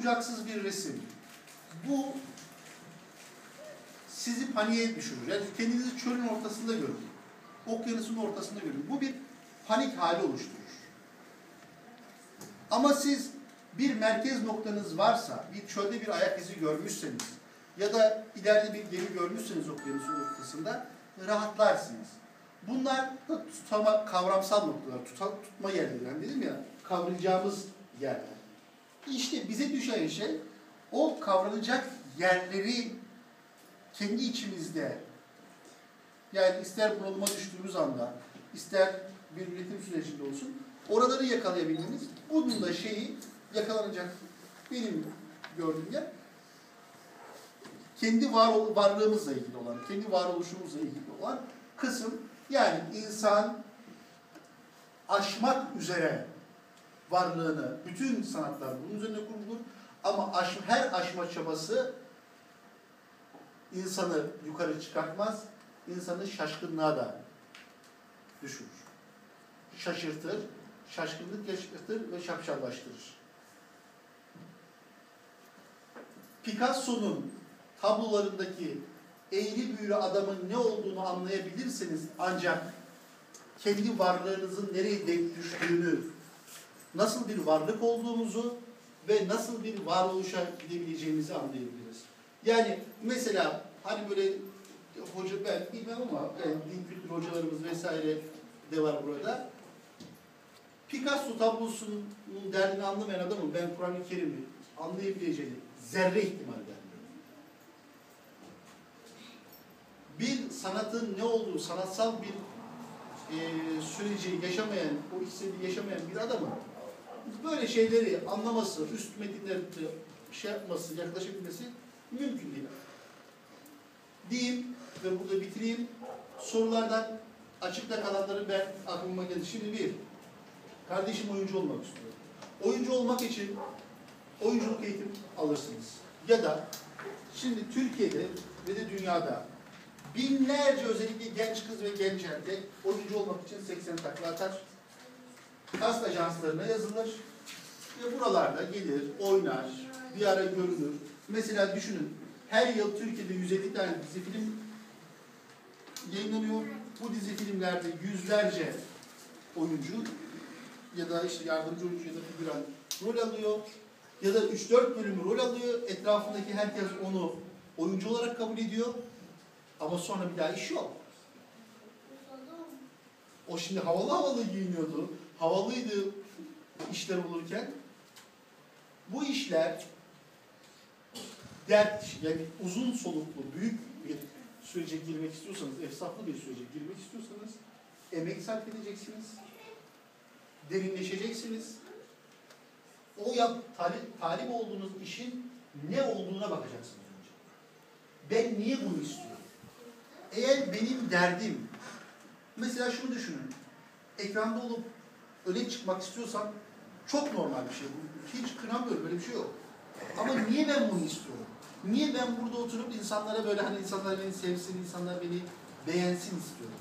bucaksız bir resim. Bu sizi paniğe düşürür. Yani kendinizi çölün ortasında görün. Okyanusun ortasında görün. Bu bir panik hali oluşturur. Ama siz bir merkez noktanız varsa, bir çölde bir ayak izi görmüşseniz ya da ileride bir gemi görmüşseniz okyanusun ortasında rahatlarsınız. Bunlar da tutama, kavramsal noktalar, tutma yerleri. Yani dedim ya, kavrayacağımız yerler. İşte bize düşen şey o kavranacak yerleri kendi içimizde yani ister bunalıma düştüğümüz anda, ister bir üretim sürecinde olsun, oraları yakalayabilmemiz, bunun da şeyi yakalanacak. Benim gördüğüm yer, kendi var, varlığımızla ilgili olan, kendi varoluşumuzla ilgili olan kısım, yani insan aşmak üzere varlığını, bütün sanatlar bunun üzerine kurulur, ama aş, her aşma çabası insanı yukarı çıkartmaz, insanı şaşkınlığa da düşürür. Şaşırtır, şaşkınlık yaşatır ve şapşallaştırır. Picasso'nun tablolarındaki eğri büğrü adamın ne olduğunu anlayabilirseniz ancak kendi varlığınızın nereye denk düştüğünü, nasıl bir varlık olduğumuzu ve nasıl bir varoluşa gidebileceğimizi anlayabiliriz. Yani mesela hani böyle hoca ben bilmem ama yani din kültür hocalarımız vesaire de var burada. Picasso tablosunun derdini anlamayan adamın ben Kur'an-ı Kerim'i anlayabileceğini zerre ihtimal vermiyorum. Bir sanatın ne olduğu, sanatsal bir e, süreci yaşamayan, o hissedi yaşamayan bir adamın böyle şeyleri anlaması, üst metinleri şey yapması, yaklaşabilmesi mümkün değil. Diyeyim ve burada bitireyim. Sorulardan açıkta kalanları ben aklıma geldi. Şimdi bir, kardeşim oyuncu olmak istiyor. Oyuncu olmak için oyunculuk eğitim alırsınız. Ya da şimdi Türkiye'de ve de dünyada binlerce özellikle genç kız ve genç erkek oyuncu olmak için 80 takla atar. Kast ajanslarına yazılır ve buralarda gelir, oynar, bir ara görünür. Mesela düşünün, her yıl Türkiye'de 150 tane dizi film yayınlanıyor. Bu dizi filmlerde yüzlerce oyuncu ya da işte yardımcı oyuncu ya da figüran rol alıyor. Ya da 3-4 bölümü rol alıyor. Etrafındaki herkes onu oyuncu olarak kabul ediyor. Ama sonra bir daha iş yok. O şimdi havalı havalı giyiniyordu. Havalıydı işler olurken. Bu işler dert yani uzun soluklu, büyük bir sürece girmek istiyorsanız, efsaflı bir sürece girmek istiyorsanız emek sarf edeceksiniz. Derinleşeceksiniz. O yap, talip, talip olduğunuz işin ne olduğuna bakacaksınız önce. Ben niye bunu istiyorum? Eğer benim derdim, mesela şunu düşünün, ekranda olup öne çıkmak istiyorsam çok normal bir şey. Hiç kınamıyorum, böyle bir şey yok. Ama niye ben bunu istiyorum? Niye ben burada oturup insanlara böyle hani insanlar beni sevsin, insanlar beni beğensin istiyorum?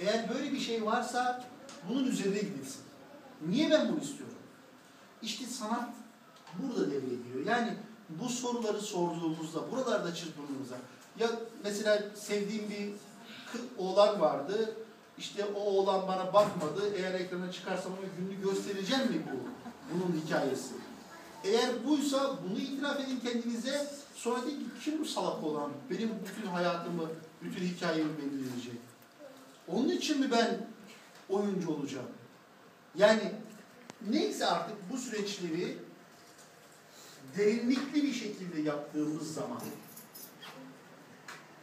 Eğer böyle bir şey varsa bunun üzerine gidilsin. Niye ben bunu istiyorum? İşte sanat burada devreye giriyor. Yani bu soruları sorduğumuzda, buralarda çırpındığımızda ya mesela sevdiğim bir oğlan vardı. İşte o oğlan bana bakmadı. Eğer ekrana çıkarsam ona gününü göstereceğim mi bu? Bunun hikayesi. Eğer buysa bunu itiraf edin kendinize. Sonra deyin ki kim bu salak olan? Benim bütün hayatımı, bütün hikayemi belirleyecek. Onun için mi ben oyuncu olacağım? Yani neyse artık bu süreçleri derinlikli bir şekilde yaptığımız zaman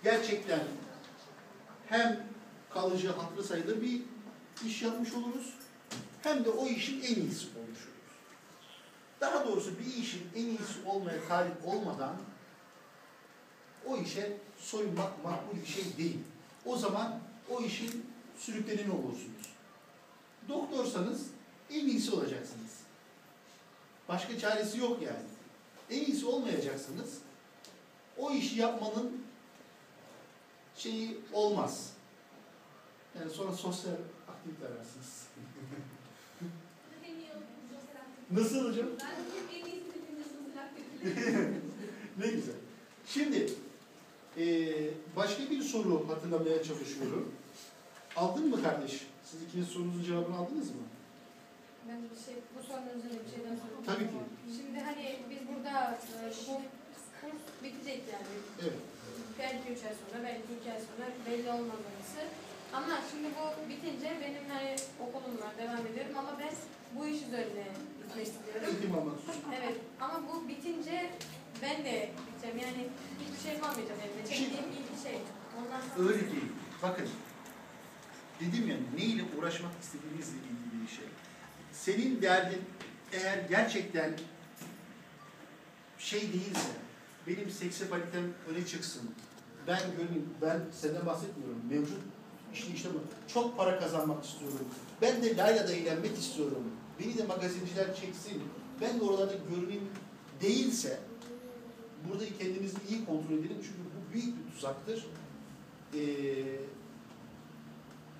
gerçekten hem kalıcı hatırı sayılır bir iş yapmış oluruz hem de o işin en iyisi olmuş oluruz. Daha doğrusu bir işin en iyisi olmaya talip olmadan o işe soyunmak makbul bir şey değil. O zaman o işin sürükleneni olursunuz. Doktorsanız en iyisi olacaksınız. Başka çaresi yok yani. En iyisi olmayacaksınız. O işi yapmanın şeyi olmaz. Yani sonra sosyal aktivite ararsınız. Nasıl hocam? Ben hep en iyisini ne güzel. Şimdi eee, başka bir soru hatırlamaya çalışıyorum. Aldın mı kardeş? Siz ikiniz sorunuzun cevabını aldınız mı? Ben bir şey, bu sorunun üzerine bir şeyden sorayım. Tabii ki. Şimdi hani biz burada e, bu kurs bitecek yani. Evet. Belki üç ay sonra, belki iki ay sonra belli olmaz orası. Ama şimdi bu bitince benim hani okulum var, devam ediyorum ama ben bu iş üzerine gitmek istiyorum. Evet ama bu bitince ben de gideceğim yani hiçbir şey kalmayacak elimde. Şey- Çektiğim ilk şey. Ondan sonra... Öyle değil. Bakın. Dedim ya neyle uğraşmak istediğinizle ilgili bir şey. Senin derdin eğer gerçekten şey değilse, benim seksapalitem öne çıksın, ben göreyim, ben senden bahsetmiyorum, mevcut işte işte bu, çok para kazanmak istiyorum, ben de Layla'da eğlenmek istiyorum, beni de magazinciler çeksin, ben de oralarda görüneyim değilse, burada kendinizi iyi kontrol edelim çünkü bu büyük bir tuzaktır. Ee,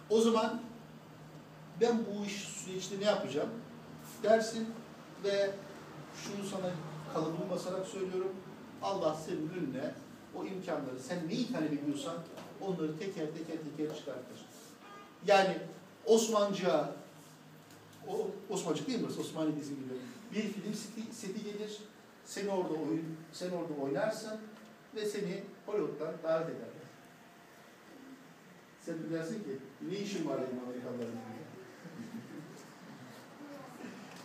o zaman ben bu iş süreçte ne yapacağım? Dersin ve şunu sana kalıbını basarak söylüyorum. Allah senin önüne o imkanları, sen neyi talep ediyorsan onları teker teker teker çıkartır. Yani Osmanlıca, o Osmancık değil mi burası? Osmanlı dizisi gibi. Bir film seti, seti gelir, seni orada oyun, sen orada oynarsın ve seni Hollywood'dan davet ederler. Sen de dersin ki ne işin var benim Amerikalıların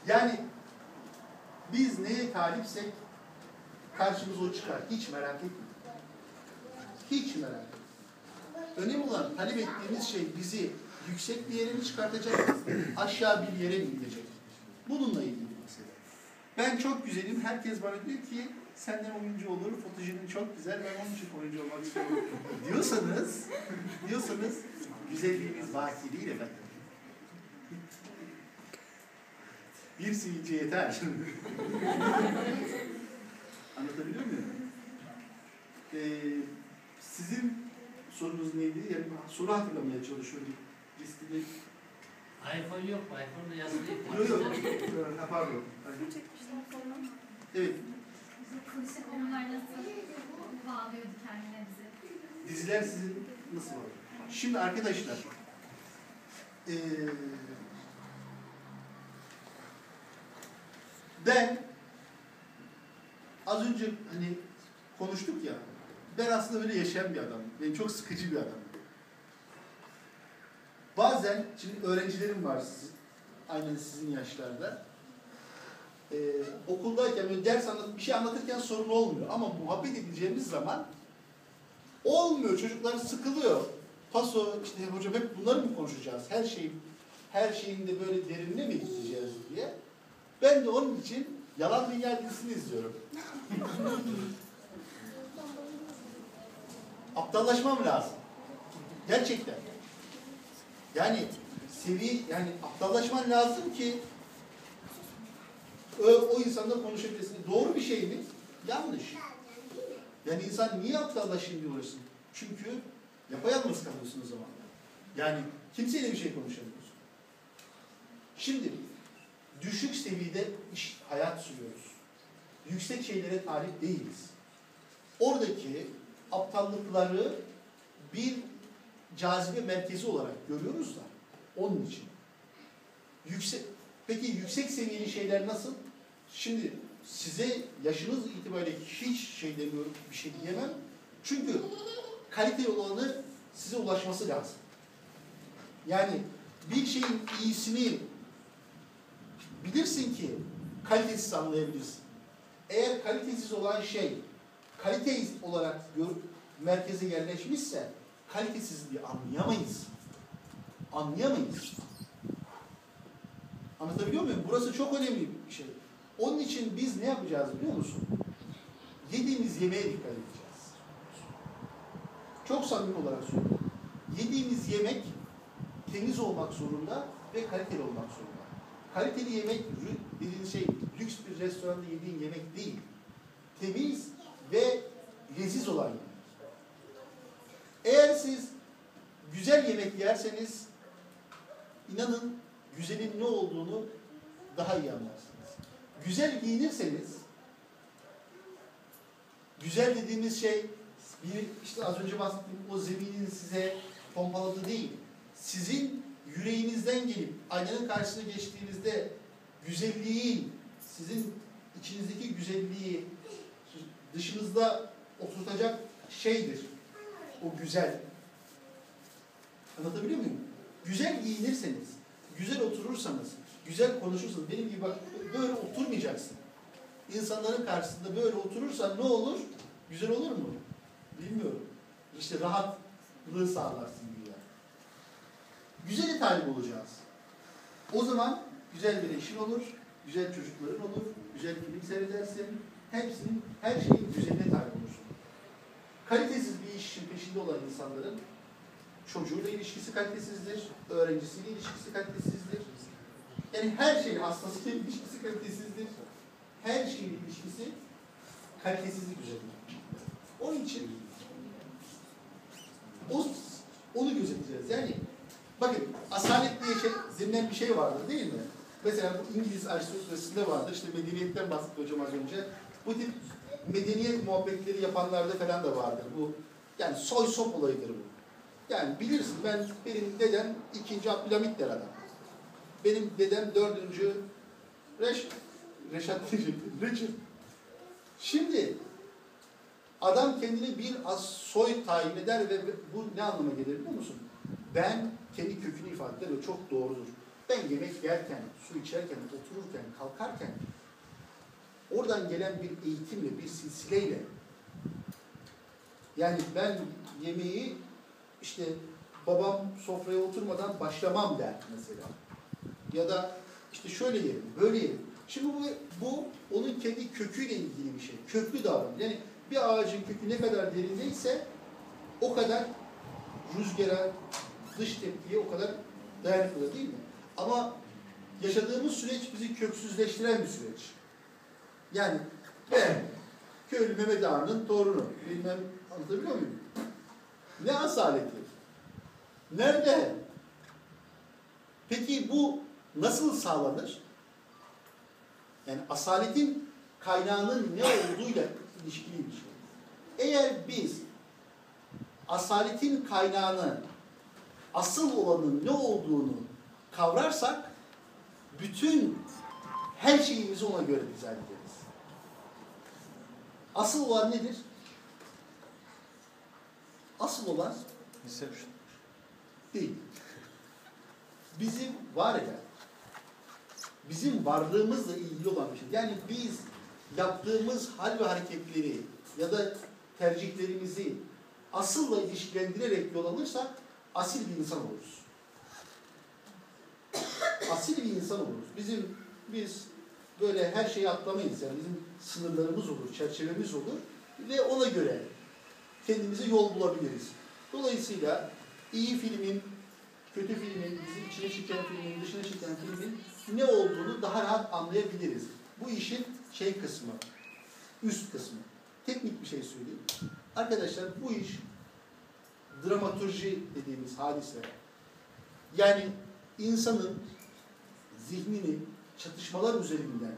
Yani biz neye talipsek karşımıza o çıkar. Hiç merak etme. Hiç merak etme. Önemli olan talep ettiğimiz şey bizi yüksek bir yere mi çıkartacak, aşağı bir yere mi gidecek? Bununla ilgili mesele. Ben çok güzelim. Herkes bana diyor ki senden oyuncu olur, fotojenin çok güzel, ben onun için oyuncu olmak istiyorum. diyorsanız, diyorsanız güzelliğimiz baki değil efendim. Bir sivilce yeter. Anlatabiliyor muyum? Ee, sizin sorunuz neydi? Yani soru hatırlamaya çalışıyorum. Listede... iPhone yok mu? iPhone'da yazılı Yok yok. Ha, Pardon. Evet. Kılıçlı konular nasıl bağlıyordu kendine bizi? Diziler sizin nasıl var? Şimdi arkadaşlar, eee, ben az önce hani konuştuk ya, ben aslında öyle yaşayan bir adamım. Ben çok sıkıcı bir adamım. Bazen, şimdi öğrencilerim var sizin, aynen sizin yaşlarda. Eee okuldayken böyle ders anlat, bir şey anlatırken sorun olmuyor. Ama muhabbet edeceğimiz zaman Olmuyor. Çocuklar sıkılıyor. Paso, işte hocam hep bunları mı konuşacağız? Her şey, her şeyin de böyle derinine mi gideceğiz diye. Ben de onun için Yalan Dünya dizisini izliyorum. Aptallaşmam lazım. Gerçekten. Yani seviye, yani aptallaşman lazım ki o, o insanla konuşabilirsin. Doğru bir şey mi? Yanlış. Yani insan niye aptallaşayım diyorsun? Çünkü yapayalnız kalıyorsun o zaman. Yani kimseyle bir şey konuşamıyorsun. Şimdi düşük seviyede iş, hayat sürüyoruz. Yüksek şeylere talip değiliz. Oradaki aptallıkları bir cazibe merkezi olarak görüyoruz da onun için. Yüksek, peki yüksek seviyeli şeyler nasıl? Şimdi size yaşınız itibariyle hiç şey demiyorum, bir şey diyemem. Çünkü kaliteli olanı size ulaşması lazım. Yani bir şeyin iyisini bilirsin ki kalitesiz anlayabilirsin. Eğer kalitesiz olan şey kalite olarak merkeze yerleşmişse kalitesizliği anlayamayız. Anlayamayız. Anlatabiliyor muyum? Burası çok önemli bir şey. Onun için biz ne yapacağız biliyor musun? Yediğimiz yemeğe dikkat edeceğiz. Çok samimi olarak söylüyorum. Yediğimiz yemek temiz olmak zorunda ve kaliteli olmak zorunda. Kaliteli yemek dediğin şey lüks bir restoranda yediğin yemek değil. Temiz ve leziz olan yemek. Eğer siz güzel yemek yerseniz inanın güzelin ne olduğunu daha iyi anlarsınız. Güzel giyinirseniz Güzel dediğimiz şey bir işte az önce bahsettiğim o zeminin size pompaladığı değil. Sizin yüreğinizden gelip aynanın karşısına geçtiğinizde güzelliğin sizin içinizdeki güzelliği dışınızda oturtacak şeydir. O güzel. Anlatabiliyor muyum? Güzel giyinirseniz, güzel oturursanız, güzel konuşursanız, benim gibi bak böyle oturmayacaksın. İnsanların karşısında böyle oturursan ne olur? Güzel olur mu? Bilmiyorum. İşte rahatlığı sağlarsın güya. Güzele talip olacağız. O zaman güzel bir eşin olur, güzel çocukların olur, güzel film seyredersin. Hepsinin, her şeyin güzeline talip olursun. Kalitesiz bir işin peşinde olan insanların çocuğuyla ilişkisi kalitesizdir, öğrencisiyle ilişkisi kalitesizdir. Yani her şeyin hastasıyla ilişkisi kalitesizdir. Her şeyin ilişkisi kalitesizlik üzerine. Onun için o, onu gözeteceğiz. Yani bakın asalet diye şey, denilen bir şey vardır değil mi? Mesela bu İngiliz aristokrasisinde vardır. İşte medeniyetten bahsetti hocam az önce. Bu tip medeniyet muhabbetleri yapanlarda falan da vardır. Bu yani soy sop olayıdır bu. Yani bilirsin ben benim dedem ikinci Abdülhamit der adam. Benim dedem dördüncü Reş, Reşat diyecektim. Richard. Şimdi adam kendine bir az soy tayin eder ve bu ne anlama gelir biliyor musun? Ben kendi kökünü ifade eder ve çok doğrudur. Ben yemek yerken, su içerken, otururken, kalkarken oradan gelen bir eğitimle, bir silsileyle yani ben yemeği işte babam sofraya oturmadan başlamam der mesela. Ya da işte şöyle yerim, böyle yerim. Şimdi bu, bu onun kendi köküyle ilgili bir şey. Köklü davranış. Yani bir ağacın kökü ne kadar derindeyse o kadar rüzgara, dış tepkiye o kadar dayanıklı değil mi? Ama yaşadığımız süreç bizi köksüzleştiren bir süreç. Yani ben köylü Mehmet Ağa'nın torunu. Bilmem anlatabiliyor muyum? Ne asaleti? Nerede? Peki bu nasıl sağlanır? Yani asaletin kaynağının ne olduğuyla ilişkili bir şey. Eğer biz asaletin kaynağını, asıl olanın ne olduğunu kavrarsak, bütün her şeyimizi ona göre dizayn. Asıl olan nedir? Asıl olan Inception. değil. Bizim var eden, bizim varlığımızla ilgili olan bir şey. Yani biz yaptığımız hal ve hareketleri ya da tercihlerimizi asılla ilişkilendirerek yol alırsak asil bir insan oluruz. Asil bir insan oluruz. Bizim biz böyle her şeyi atlamayız. Yani bizim sınırlarımız olur, çerçevemiz olur ve ona göre kendimize yol bulabiliriz. Dolayısıyla iyi filmin, kötü filmin, bizi içine çeken filmin, dışına çeken filmin ne olduğunu daha rahat anlayabiliriz. Bu işin şey kısmı, üst kısmı. Teknik bir şey söyleyeyim. Arkadaşlar bu iş dramaturji dediğimiz hadise. Yani insanın zihnini çatışmalar üzerinden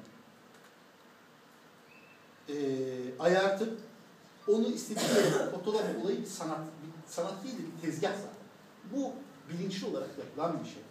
eee ayartıp onu istediği yere fotoğraf olayı bir sanat, bir sanat değil de bir tezgah zaten. Bu bilinçli olarak yapılan bir şey.